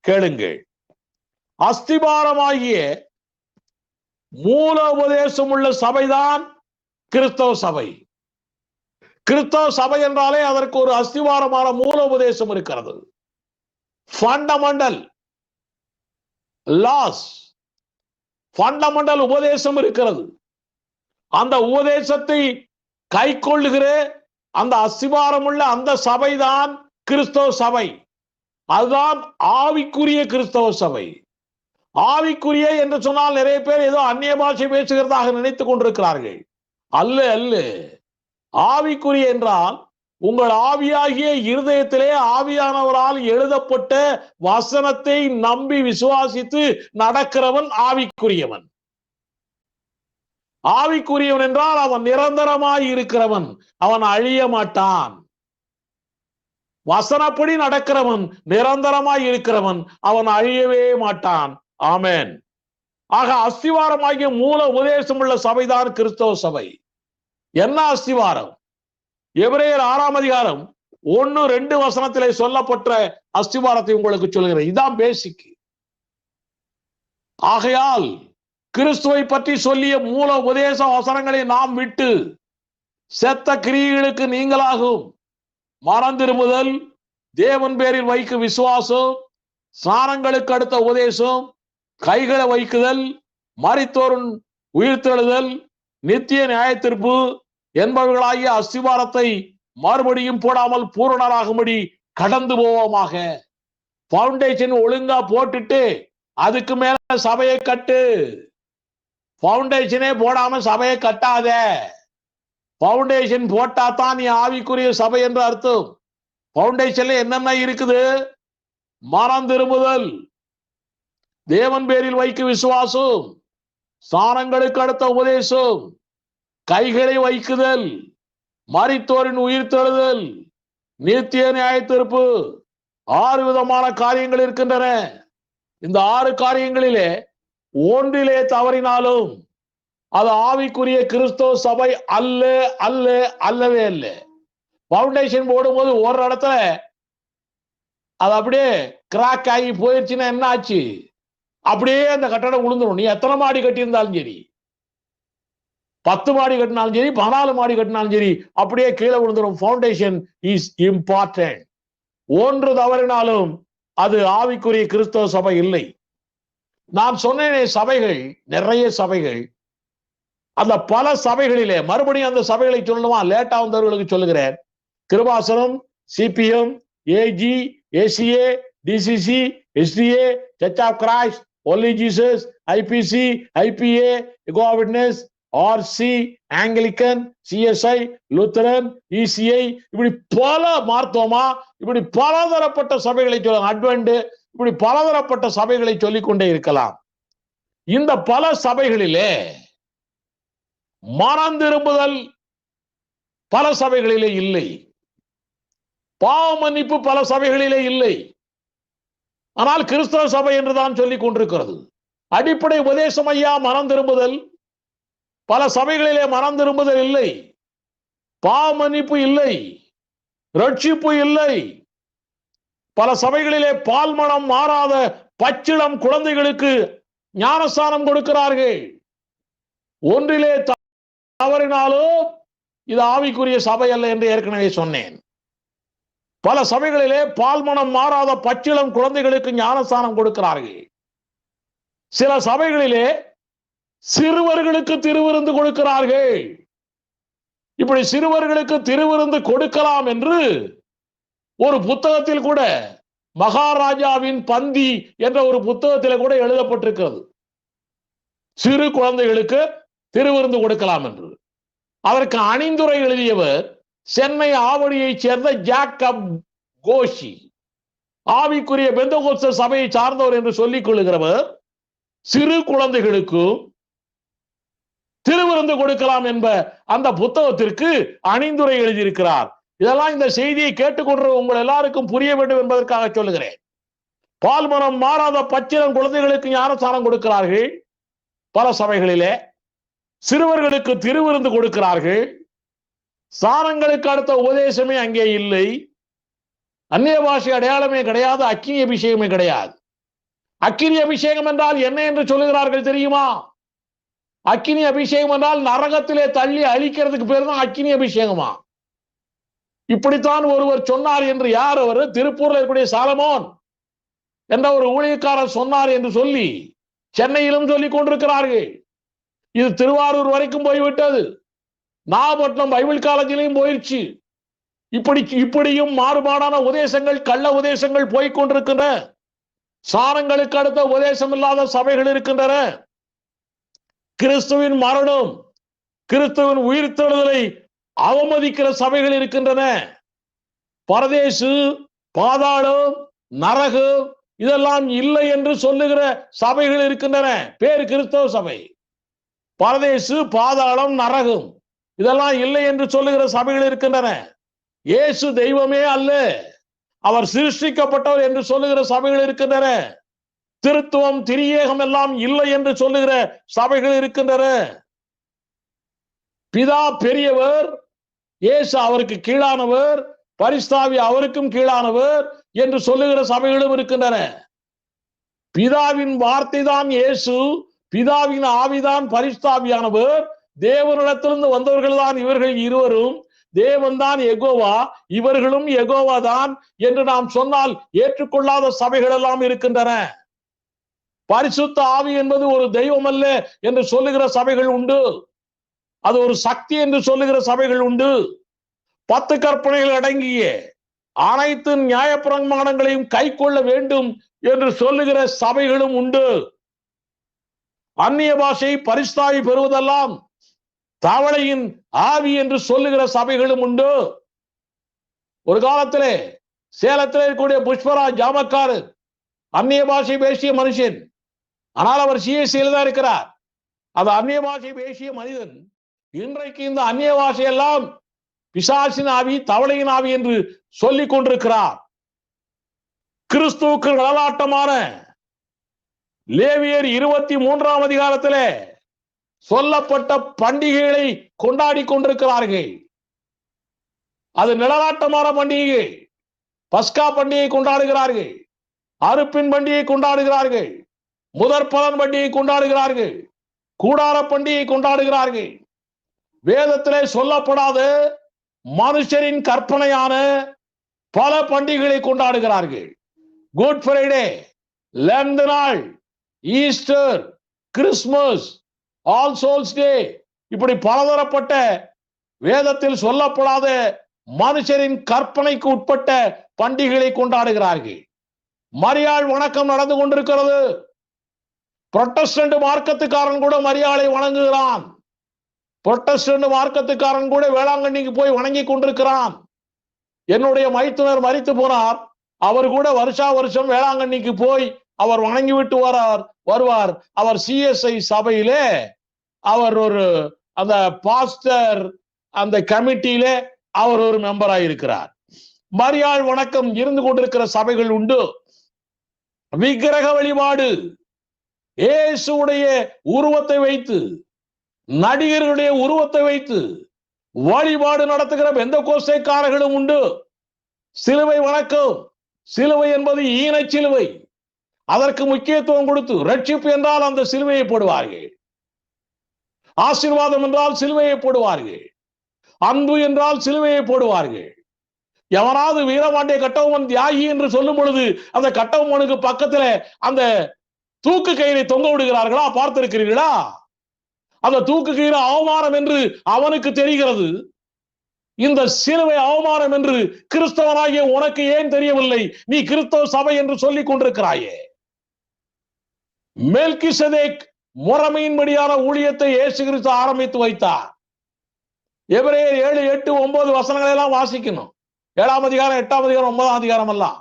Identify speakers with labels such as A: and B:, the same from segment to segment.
A: கேளுங்கள். அஸ்திபாரமாகிய மூல உபதேசம் உள்ள சபைதான் கிறிஸ்தவ சபை. கிறிஸ்தவ சபை என்றாலே அதற்கு ஒரு அஸ்திவாரமான மூல உபதேசம் இருக்கிறது. ஃபண்டமெண்டல் லாஸ் ஃபண்டமெண்டல் உபதேசம் இருக்கிறது. அந்த உபதேசத்தை கை கொள்ளுகிற அந்த அஸ்திவாரம் உள்ள அந்த சபைதான் கிறிஸ்தவ சபை. அதுதான் ஆவிக்குரிய கிறிஸ்தவ சபை. ஆவிக்குரிய என்று சொன்னால் நிறைய பேர் ஏதோ அந்நிய பாஷை பேசுகிறதாக நினைத்துக் கொண்டிருக்கிறார்கள். அல்ல அல்ல. ஆவிக்குரிய என்றால் உங்கள் ஆவியாகிய இருதயத்திலே ஆவியானவரால் எழுதப்பட்ட வசனத்தை நம்பி விசுவாசித்து நடக்கிறவன் ஆவிக்குரியவன். ஆவிக்குரியவன் என்றால் அவன் நிரந்தரமாய் இருக்கிறவன். அவன் அழிய மாட்டான். வசனப்படி நடக்கிறவன் நிரந்தரமாய் இருக்கிறவன் அவன் அழியவே மாட்டான். ஆமேன். ஆக அஸ்திவாரமாகிய மூல உபதேசம் உள்ள சபைதான் கிறிஸ்தவ சபை. என்ன அஸ்திவாரம்? எபிரேயர் ஆறாம் அதிகாரம் ஒன்னு ரெண்டு வசனத்திலே சொல்லப்பட்ட அஸ்திவாரத்தை உங்களுக்கு சொல்கிறேன். இதான் பேசிக் ஆகையால் கிறிஸ்துவை பற்றி சொல்லிய மூல உபதேச வசனங்களை நாம் விட்டு செத்த கிரியைகளுக்கு நீங்களாகும். மறந்திருமுதல் தேவன் பேரில் வைக்கும் விசுவாசம். ஸ்நானங்களுக்கு அடுத்த உபதேசம். கைகளை வைக்குதல். மறித்தோரின் உயிர்த்தெழுதல். நித்திய நியாயத்திற்பு என்பவர்களாகிய அஸ்திவாரத்தை மறுபடியும் போடாமல் பூரணராகும்படி கடந்து போவோமாக. பவுண்டேஷன் ஒழுங்கா போட்டுட்டு அதுக்கு மேல சபையை கட்டு. பவுண்டேஷனே போடாம சபையை கட்டாத. பவுண்டேஷன் போட்டா தான் நீ ஆவிக்குரிய சபை என்று அர்த்தம். பவுண்டேஷன்ல என்னென்ன இருக்குது? மனம் திரும்புதல். தேவன் பேரில் வைக்கும் விசுவாசம். ஸ்தானங்களுக்கு அடுத்த உபதேசம். கைகளை வைக்குதல். மரித்தோரின் உயிர் தழுதல் நித்திய நியாயத்திருப்பு ஆறு விதமான காரியங்கள் இருக்கின்றன. இந்த ஆறு காரியங்களிலே ஒன்றிலே தவறினாலும் அது ஆவிக்குரிய கிறிஸ்தவ சபை அல்ல அல்ல அல்லவே அல்ல பவுண்டேஷன் போடும்போது ஒரு இடத்துல அது அப்படியே கிராக் ஆகி போயிடுச்சுன்னா என்ன ஆச்சு? அப்படியே அந்த கட்டடம் விழுந்துடும் நீ எத்தனை மாடி கட்டியிருந்தாலும் சரி. பத்து மாடி கட்டினாலும் சரி பதினாலு மாடி கட்டினாலும் சரி அப்படியே கீழே விழுந்துடும் ஃபவுண்டேஷன் இஸ் இம்பார்ட்டன்ட் ஒன்று தவறினாலும் அது ஆவிக்குரிய கிறிஸ்தவ சபை இல்லை. நான் சொன்னேனே சபைகள் நிறைய சபைகள் அந்த பல சபைகளிலே மறுபடியும் அந்த சபைகளை சொல்லணுமா? லேட்டா வந்தவர்களுக்கு சொல்லுகிறேன். Kirubasanam CPM AG ACA DCC SDA church of Christ only Jesus IPC IPA Jehovah witness RC Anglican CSI Lutheran ECI இப்படி பல மார்த்தோமா இப்படி பலதரப்பட்ட சபைகளை சொல்ல அட்வெண்ட் இப்படி பலதரப்பட்ட சபைகளை சொல்லிக் கொண்டே இருக்கலாம். இந்த பல சபைகளிலே மனம் திரும்புதல் பல சபைகளிலே இல்லை. பாவ மன்னிப்பு பல சபைகளிலே இல்லை. ஆனால் கிறிஸ்தவ சபை என்றுதான் சொல்லிக் கொண்டிருக்கிறது. அடிப்படை உபதேசம் ஐயா மனம் திரும்புதல் பல சபைகளிலே மனம் திரும்புதல் இல்லை. பாவ மன்னிப்பு இல்லை. ரட்சிப்பு இல்லை. பல சபைகளிலே பால் மனம் மாறாத பச்சிளம் குழந்தைகளுக்கு ஞானஸ்தானம் கொடுக்கிறார்கள். ஒன்றிலே தவறினாலும் இது ஆவிக்குரிய சபை அல்ல என்று ஏற்கனவே சொன்னேன். பல சபைகளிலே பால்மனம் மாறாத பச்சிளம் குழந்தைகளுக்கு ஞானஸ்தானம் கொடுக்கிறார்கள். சில சபைகளிலே சிறுவர்களுக்கு திருவிருந்து கொடுக்கிறார்கள். இப்படி சிறுவர்களுக்கு திருவிருந்து கொடுக்கலாம் என்று ஒரு புத்தகத்தில் கூட மகாராஜாவின் பந்தி என்ற ஒரு புத்தகத்தில் கூட எழுதப்பட்டிருக்கிறது. சிறு குழந்தைகளுக்கு திருவிருந்து கொடுக்கலாம் என்று. அதற்கு அணிந்துரை எழுதியவர் சென்னை ஆவடியைச் சேர்ந்த ஜாக்கப் கோஷி. ஆவிக்குரிய பெந்தகோஸ்த சபையை சார்ந்தவர் என்று சொல்லிக் கொள்ளுகிறவர் சிறு குழந்தைகளுக்கும் திருவிருந்து கொடுக்கலாம் என்ப அந்த புத்தகத்திற்கு அணிந்துரை எழுதியிருக்கிறார். இதெல்லாம் இந்த செய்தியை கேட்டுக்கொண்டு உங்கள் எல்லாருக்கும் புரிய வேண்டும் என்பதற்காக சொல்லுகிறேன். பால்மரம் மாறாத பச்சிலம் குழந்தைகளுக்கு ஞானஸ்தானம் கொடுக்கிறார்கள் பல சபைகளிலே. சிறுவர்களுக்கு திருவிருந்து கொடுக்கிறார்கள். சாரங்களுக்கு அடுத்த உபதேசமே அங்கே இல்லை. அந்நிய பாஷை அடையாளமே கிடையாது அக்கினி அபிஷேகமே கிடையாது. அக்கினி அபிஷேகம் என்றால் என்ன என்று சொல்லுகிறார்கள் தெரியுமா? அக்கினி அபிஷேகம் என்றால் நரகத்திலே தள்ளி அழிக்கிறதுக்கு பேர் தான் அக்கினி அபிஷேகமா? இப்படித்தான் ஒருவர் சொன்னார் என்று யார் அவர்? திருப்பூர்ல இருக்கக்கூடிய சாலமோன் என்ற ஒரு ஊழியக்காரர் சொன்னார் என்று சொல்லி சென்னையிலும் சொல்லிக் கொண்டிருக்கிறார்கள். இது திருவாரூர் வரைக்கும் போய்விட்டது. நாகப்பட்டினம் பைபிள் காலேஜிலையும் போயிடுச்சு இப்படி இப்படியும் மாறுபாடான உதேசங்கள் கள்ள உதேசங்கள் போய்கொண்டிருக்கின்ற சாரங்களுக்கு அடுத்த உதேசம் இல்லாத சபைகள் இருக்கின்றன. கிறிஸ்துவின் மரணம் கிறிஸ்துவின் உயிர்த்தெழுதலை அவமதிக்கிற சபைகள் இருக்கின்றன. பரதேசு பாதாளம் நரகு இதெல்லாம் இல்லை என்று சொல்லுகிற சபைகள் இருக்கின்றன. பேர் கிறிஸ்தவ சபை. பரதேசு பாதாளம் நரகம். இதெல்லாம் இல்லை என்று சொல்லுகிற சபைகள் இருக்கின்றன. இயேசு தெய்வமே அல்ல. அவர் சிருஷ்டிக்கப்பட்டவர் என்று சொல்லுகிற சபைகள் இருக்கின்றன. திருத்துவம் திரியேகம் எல்லாம் இல்லை என்று சொல்லுகிற சபைகள் இருக்கின்றன. பிதா பெரியவர் இயேசு அவருக்கு கீழானவர் பரிஸ்தாவி அவருக்கும் கீழானவர் என்று சொல்லுகிற சபைகளும் இருக்கின்றன. பிதாவின் வார்த்தை தான் இயேசு பிதாவின் ஆவிதான் பரிஷ்தாவியானவர் தேவனிடத்திலிருந்து வந்தவர்கள் தான் இவர்கள் இருவரும். தேவன் தான் எகோவா இவர்களும் எகோவா தான் என்று நாம் சொன்னால் ஏற்றுக்கொள்ளாத சபைகள் எல்லாம் இருக்கின்றன. பரிசுத்த ஆவி என்பது ஒரு தெய்வம் அல்ல என்று சொல்லுகிற சபைகள் உண்டு. அது ஒரு சக்தி என்று சொல்லுகிற சபைகள் உண்டு. பத்து கற்பனைகள் அடங்கிய அனைத்து நியாயப்பிரமாணங்களையும் கை கொள்ள வேண்டும் என்று சொல்லுகிற சபைகளும் உண்டு. அந்நிய பாஷை பரிஸ்தாவி பெறுவதெல்லாம் தவளையின் ஆவி என்று சொல்லுகிற சபைகளும் உண்டு. ஒரு காலத்திலே சேலத்தில் இருக்கக்கூடிய புஷ்பராஜ் ஜாமக்காரு அந்நிய பாஷை பேசிய மனுஷன். ஆனால் அவர் சிஎஸ்சியில் தான் இருக்கிறார். அந்த அந்நிய பாஷை பேசிய மனிதன் இன்றைக்கு இந்த அந்நிய பாஷையெல்லாம் பிசாசின் ஆவி தவளையின் ஆவி என்று சொல்லிக் கொண்டிருக்கிறார். கிறிஸ்துவுக்கு நிழலாட்டமான லேவியர் இருபத்தி மூன்றாம் அதிகாரத்தில் சொல்லப்பட்ட பண்டிகைகளை கொண்டாடி கொண்டிருக்கிறார்கள். அது நிழலாட்டமான பண்டிகை. பஸ்கா பண்டிகை கொண்டாடுகிறார்கள். அறுப்பின் பண்டிகை கொண்டாடுகிறார்கள். முதற் பலன் பண்டிகை கொண்டாடுகிறார்கள். கூடார பண்டிகை கொண்டாடுகிறார்கள். வேதத்திலே சொல்லப்படாத மனுஷரின் கற்பனையான பல பண்டிகைகளை கொண்டாடுகிறார்கள். குட் ஃப்ரைடே லெந்து நாள். Easter Christmas all souls day இப்படி பலதரப்பட்ட வேதத்தில் சொல்லப்படாத மனுஷரின் கற்பனைக்கு உட்பட்ட பண்டிகைகளை கொண்டாடுகிறார்கள். மரியாள் வணக்கம் நடந்து கொண்டிருக்கிறது. புரொட்டஸ்டன்ட் மார்க்கத்துக்காரன் கூட மரியாளை வணங்குகிறான். புரொட்டஸ்டன்ட் மார்க்கத்துக்காரன் கூட வேளாங்கண்ணிக்கு போய் வணங்கி கொண்டிருக்கிறான். என்னுடைய மைத்துனர் மறித்து போனார். அவர் கூட வருஷா வருஷம் வேளாங்கண்ணிக்கு போய் அவர் வணங்கி விட்டு வரார் வருவார். அவர் சிஎஸ்ஐ சபையிலே அவர் ஒரு அந்த பாஸ்டர் அந்த கமிட்டியிலே அவர் ஒரு மெம்பராக இருக்கிறார் மரியாள் வணக்கம் இருந்து கொண்டிருக்கிற சபைகள் உண்டு. விக்கிரக வழிபாடு. இயேசுடைய உருவத்தை வைத்து நடிகர்களுடைய உருவத்தை வைத்து வழிபாடு நடத்துகிற எந்த கோசைக்காரர்களும் உண்டு. சிலுவை வணக்கம். சிலுவை என்பது ஈன சிலுவை அதற்கு முக்கியத்துவம் கொடுத்து ரட்சிப்பு என்றால் அந்த சிலுவையை போடுவார்கள். ஆசீர்வாதம் என்றால் சிலுவையை போடுவார்கள். அன்பு என்றால் சிலுவையை போடுவார்கள். எவனாவது வீரபாண்டிய கட்டவுமன் தியாகி என்று சொல்லும் பொழுது அந்த கட்டவனுக்கு பக்கத்துல அந்த தூக்கு கயிறை தொங்க விடுகிறார்களா? பார்த்திருக்கிறீர்களா? அந்த தூக்கு கயிறு அவமானம் என்று அவனுக்கு தெரிகிறது. இந்த சிலுவை அவமானம் என்று கிறிஸ்தவனாகிய உனக்கு ஏன் தெரியவில்லை? நீ கிறிஸ்தவ சபை என்று சொல்லிக் கொண்டிருக்கிறாயே. மெல்கிசதேக் முறைமையின்படியான ஊழியத்தை இயேசு கிறிஸ்து ஆரம்பித்து வைத்தார். எபிரேயர் ஏழு எட்டு ஒன்பது வசனங்களை எல்லாம் வாசிக்கணும். ஏழாம் அதிகாரம் எட்டாம் அதிகாரம் ஒன்பதாம் அதிகாரம் எல்லாம்.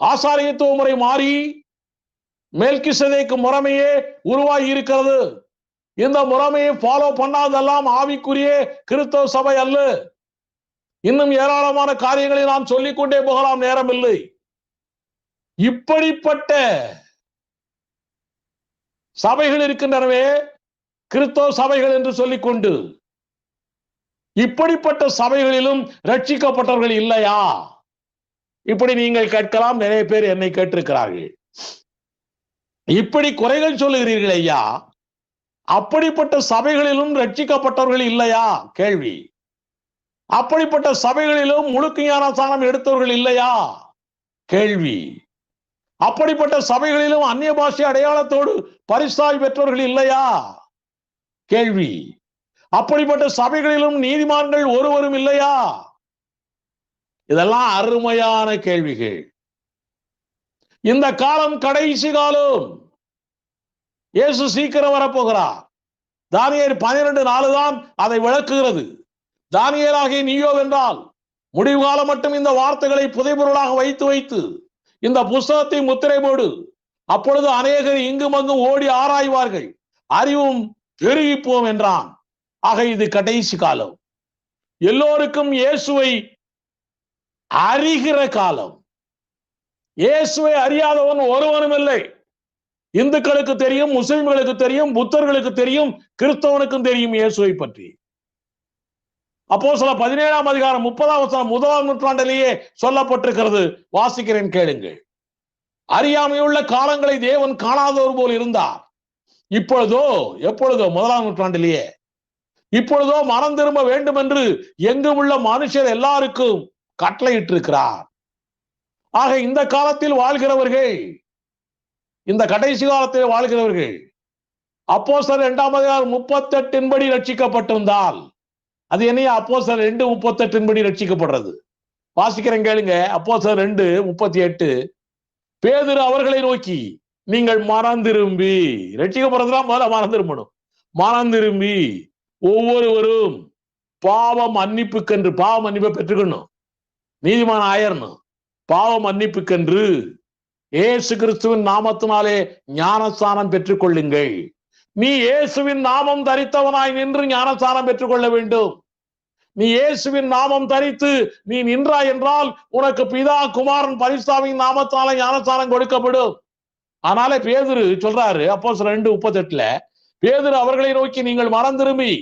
A: ஆசாரியத்துவ முறை மாறி மேல்கிசதைக்கு முறைமையே உருவாகி இருக்கிறது. இந்த முறைமையை ஃபாலோ பண்ணாதெல்லாம் ஆவிக்குரிய கிறிஸ்தவ சபை அல்ல. இன்னும் ஏராளமான காரியங்களை நாம் சொல்லிக் கொண்டே போகலாம் நேரம் இல்லை இப்படிப்பட்ட சபைகள் இருக்கின்றனவே கிறிஸ்தவ சபைகள் என்று சொல்லிக்கொண்டு இப்படிப்பட்ட சபைகளிலும் ரட்சிக்கப்பட்டவர்கள் இல்லையா? இப்படி நீங்கள் கேட்கலாம் நிறைய பேர் என்னை கேட்டிருக்கிறார்கள். இப்படி குறைகள் சொல்லுகிறீர்கள் ஐயா அப்படிப்பட்ட சபைகளிலும் ரட்சிக்கப்பட்டவர்கள் இல்லையா? கேள்வி. அப்படிப்பட்ட சபைகளிலும் முழுக்க ஞானசானம் எடுத்தவர்கள் இல்லையா? கேள்வி. அப்படிப்பட்ட சபைகளிலும் அந்நிய பாஷை அடையாளத்தோடு பரிசாய் பெற்றவர்கள் இல்லையா? கேள்வி. அப்படிப்பட்ட சபைகளிலும் நீதிமான்கள் ஒருவரும் இல்லையா? இதெல்லாம் அருமையான கேள்விகள். இந்த காலம் கடைசி காலம். இயேசு சீக்கிரம் வரப்போகிறார். தானியர் பனிரெண்டு நாலு தான் அதை விளக்குகிறது. தானியராகிய நீயோ வென்றால் முடிவு காலம் மட்டும் இந்த வார்த்தைகளை புதைபொருளாக வைத்து வைத்து இந்த புஸ்தகத்தை முத்திரை போடு. அப்பொழுது அநேகர் இங்கும் அங்கும் ஓடி ஆராய்வார்கள். அறிவும் பெருகிப்போம் என்றான். ஆக இது கடைசி காலம். எல்லோருக்கும் இயேசுவை அறிகிற காலம். இயேசுவை அறியாதவன் ஒருவனும் இல்லை. இந்துக்களுக்கு தெரியும் முஸ்லிம்களுக்கு தெரியும் புத்தர்களுக்கு தெரியும் கிறிஸ்தவனுக்கும் தெரியும் இயேசுவை பற்றி. அப்போ சில பதினேழாம் அதிகாரம் முப்பதாம் முதலாம் நூற்றாண்டிலேயே சொல்லப்பட்டிருக்கிறது. வாசிக்கிறேன் கேளுங்கள். அறியாமையுள்ள காலங்களை தேவன் காணாதவர் போல் இருந்தார். இப்பொழுதோ எப்பொழுதோ முதலாம் நூற்றாண்டிலேயே இப்பொழுதோ மனம் திரும்ப வேண்டும் என்று எங்கும் உள்ள மனுஷர் எல்லாருக்கும் கட்டளையிட்டிருக்கிறார். ஆக இந்த காலத்தில் வாழ்கிறவர்கள் இந்த கடைசி காலத்தில் வாழ்கிறவர்கள் அப்போ சார் இரண்டாம் அதிகாரம் முப்பத்தெட்டின்படி ரட்சிக்கப்பட்டிருந்தால் அது என்னையா? அப்போ சார் ரெண்டு முப்பத்தெட்டின்படி ரட்சிக்கப்படுறது. வாசிக்கிறேன் கேளுங்க. அப்போ சார் ரெண்டு முப்பத்தி எட்டு பேதுரு அவர்களை நோக்கி நீங்கள் மறந்திரும்பி ரட்சிக்கப்படுறதுலாம் முதல்ல மறந்திரும்பணும் மறந்திரும்பி திரும்பி. ஒவ்வொருவரும் பாவ மன்னிப்புக்கென்று பாவ மன்னிப்பை பெற்றுக்கணும். நீதிமான ஆயிரணும் பாவ மன்னிப்புக்கென்று ஏசு கிறிஸ்துவின் நாமத்தினாலே ஞானஸ்தானம் பெற்றுக் கொள்ளுங்கள் நீ இயேசுவின் நாமம் தரித்தவனாய் நின்று ஞானஸ்தானம் பெற்றுக்கொள்ள வேண்டும். நீ இயேசுவின் நாமம் தரித்து நீ நின்றாய் என்றால் உனக்கு பிதா குமாரன் பரிசாமியின் நாமத்தால ஞானஸ்தானம் கொடுக்கப்படும். ஆனாலே பேதுரு சொல்றாரு அப்போ ரெண்டு முப்பத்தி எட்டுல பேதுரு அவர்களை நோக்கி நீங்கள் மனம் திரும்பி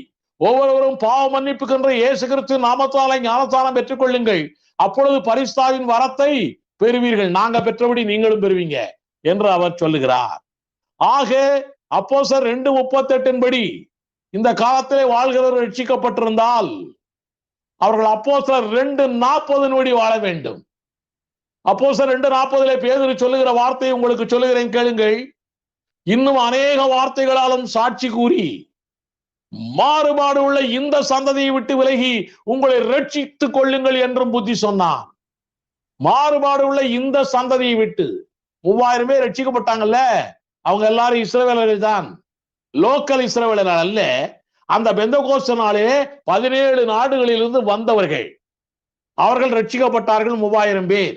A: ஒவ்வொருவரும் பாவ மன்னிப்புக்கின்ற இயேசு கிறிஸ்து நாமத்தால ஞானஸ்தானம் பெற்றுக்கொள்ளுங்கள். அப்பொழுது பரிஸ்தாவின் வரத்தை பெறுவீர்கள். நாங்க பெற்றபடி நீங்களும் பெறுவீங்க என்று அவர் சொல்லுகிறார். ஆக அப்போ சார் ரெண்டு முப்பத்தெட்டின்படி இந்த காலத்திலே வாழ்கிறவர் ரட்சிக்கப்பட்டிருந்தால் அவர்கள் அப்போ சார் ரெண்டு நாற்பது நொடி வாழ வேண்டும். அப்போ சார் ரெண்டு நாற்பதுல பேதரு சொல்லுகிற வார்த்தையை உங்களுக்கு சொல்லுகிறேன் கேளுங்கள். இன்னும் அநேக வார்த்தைகளாலும் சாட்சி கூறி மாறுபாடு உள்ள இந்த சந்ததியை விட்டு விலகி உங்களை ரட்சித்துக் கொள்ளுங்கள் என்றும் புத்தி சொன்னான். மாறுபாடு உள்ள இந்த சந்ததியை விட்டு மூவாயிரம் பேர் ரட்சிக்கப்பட்டாங்கல்ல? அவங்க எல்லாரும் இஸ்ரவேலர்கள் தான். லோக்கல் இஸ்ரவேலர்கள் அல்ல. அந்த பெந்தகோஸ்தனாலே பதினேழு நாடுகளிலிருந்து வந்தவர்கள். அவர்கள் ரட்சிக்கப்பட்டார்கள் மூவாயிரம் பேர்.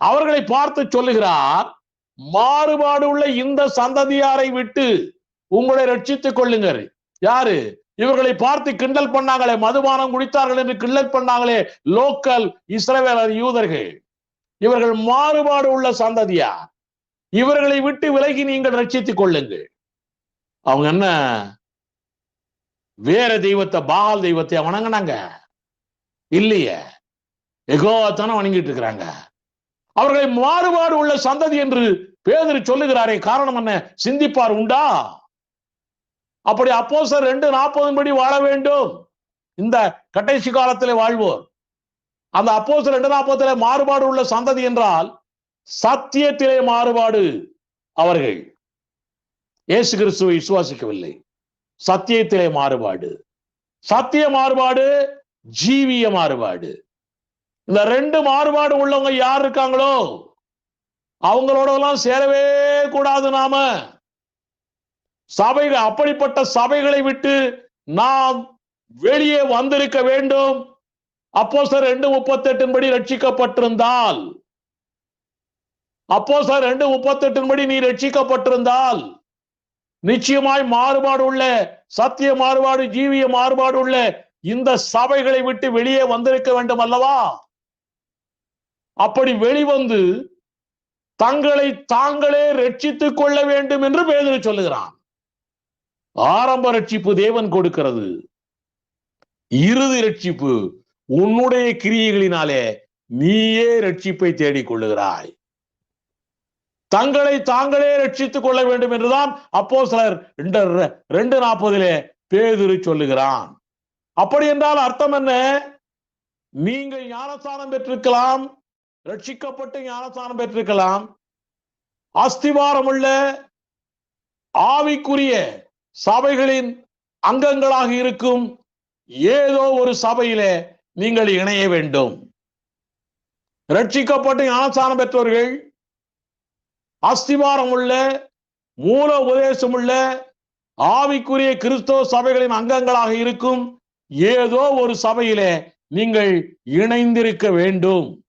A: அவர்களை பார்த்து சொல்லுகிறார் மாறுபாடு உள்ள இந்த சந்ததியாரை விட்டு உங்களை ரட்சித்துக் கொள்ளுங்கள். யாரு? இவர்களை பார்த்து கிண்டல் பண்ணாங்களே மதுபானம் குடித்தார்கள் என்று கிண்டல் பண்ணாங்களே லோக்கல் இஸ்ரவேலர் யூதர்கள். இவர்கள் மாறுபாடு உள்ள சந்ததியார் இவர்களை விட்டு விலகி நீங்கள் ரட்சித்துக் கொள்ளுங்கள். அவங்க என்ன? வேற தெய்வத்தை பால் தெய்வத்தை வணங்கினாங்க? இல்லையே. எகோத்தான வணங்கிட்டு இருக்கிறாங்க. அவர்களை மாறுபாடு உள்ள சந்ததி என்று பேதர் சொல்லுகிறாரே காரணம் என்ன? சிந்திப்பார் உண்டா? அப்படி அப்போ சார் ரெண்டு நாற்பது படி வாழ வேண்டும். இந்த கடைசி காலத்தில் வாழ்வோர். அந்த அப்போ ரெண்டு நாற்பதுல மாறுபாடு உள்ள சந்ததி என்றால் சத்தியத்திலே மாறுபாடு அவர்கள். இயேசு கிறிஸ்துவை விசுவாசிக்கவில்லை. சத்தியத்திலே மாறுபாடு. சத்திய மாறுபாடு ஜீவிய மாறுபாடு. இந்த ரெண்டு மாறுபாடு உள்ளவங்க யார் இருக்காங்களோ அவங்களோட எல்லாம் சேரவே கூடாது நாம. சபைகள் அப்படிப்பட்ட சபைகளை விட்டு நாம் வெளியே வந்திருக்க வேண்டும். அப்போ சார் ரெண்டு முப்பத்தி எட்டின் படி ரட்சிக்கப்பட்டிருந்தால். அப்போ சார் ரெண்டு முப்பத்தி எட்டின் படி நீ ரட்சிக்கப்பட்டிருந்தால். நிச்சயமாய் மாறுபாடு உள்ள சத்திய மாறுபாடு ஜீவிய மாறுபாடு உள்ள இந்த சபைகளை விட்டு வெளியே வந்திருக்க வேண்டும் அல்லவா? அப்படி வெளிவந்து தங்களை தாங்களே ரட்சித்துக் கொள்ள வேண்டும் என்று பேதர் சொல்லுகிறான். ஆரம்ப ரட்சிப்பு தேவன் கொடுக்கிறது. இறுதி ரட்சிப்பு உன்னுடைய கிரியைகளினாலே நீயே ரட்சிப்பை தேடிக் கொள்ளுகிறாய். தங்களை தாங்களே ரட்சித்துக் கொள்ள வேண்டும் என்றுதான் அப்போ சிலர் ரெண்டு நாற்பதிலே பேதுரு சொல்லுகிறான். அப்படி என்றால் அர்த்தம் என்ன? நீங்கள் ஞானஸ்தானம் பெற்றிருக்கலாம் ரட்சிக்கப்பட்டு ஞானஸ்தானம் பெற்றிருக்கலாம். அஸ்திவாரம் உள்ள ஆவிக்குரிய சபைகளின் அங்கங்களாக இருக்கும் ஏதோ ஒரு சபையிலே நீங்கள் இணைய வேண்டும். ரட்சிக்கப்பட்டு ஞானஸ்தானம் பெற்றவர்கள் அஸ்திவாரம் உள்ள மூல உபதேசம் உள்ள ஆவிக்குரிய கிறிஸ்தவ சபைகளின் அங்கங்களாக இருக்கும் ஏதோ ஒரு சபையிலே நீங்கள் இணைந்திருக்க வேண்டும்.